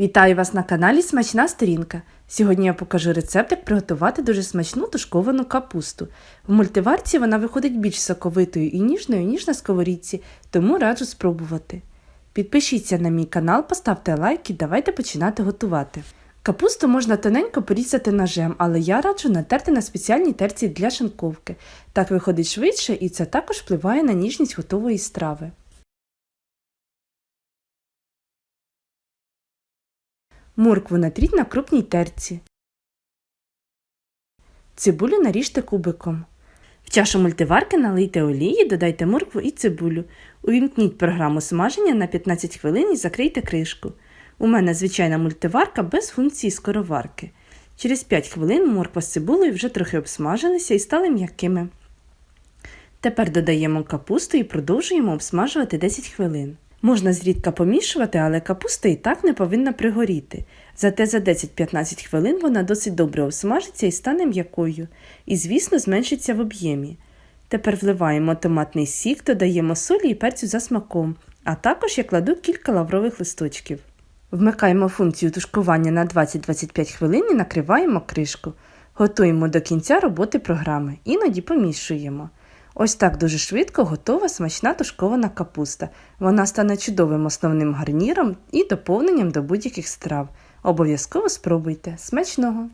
Вітаю вас на каналі Смачна сторінка. Сьогодні я покажу рецепт, як приготувати дуже смачну тушковану капусту. В мультиварці вона виходить більш соковитою і ніжною, ніж на сковорідці, тому раджу спробувати. Підпишіться на мій канал, поставте лайк і давайте починати готувати. Капусту можна тоненько порізати ножем, але я раджу натерти на спеціальній терці для шинковки. Так виходить швидше і це також впливає на ніжність готової страви. Моркву натріть на крупній терці. Цибулю наріжте кубиком. В чашу мультиварки налийте олії, додайте моркву і цибулю. Увімкніть програму смаження на 15 хвилин і закрийте кришку. У мене звичайна мультиварка без функції скороварки. Через 5 хвилин морква з цибулею вже трохи обсмажилися і стали м'якими. Тепер додаємо капусту і продовжуємо обсмажувати 10 хвилин. Можна зрідка помішувати, але капуста і так не повинна пригоріти. Зате за 10-15 хвилин вона досить добре обсмажиться і стане м'якою. І, звісно, зменшиться в об'ємі. Тепер вливаємо томатний сік, додаємо солі і перцю за смаком, а також я кладу кілька лаврових листочків. Вмикаємо функцію тушкування на 20-25 хвилин і накриваємо кришку. Готуємо до кінця роботи програми, іноді помішуємо. Ось так дуже швидко готова смачна тушкована капуста. Вона стане чудовим основним гарніром і доповненням до будь-яких страв. Обов'язково спробуйте. Смачного!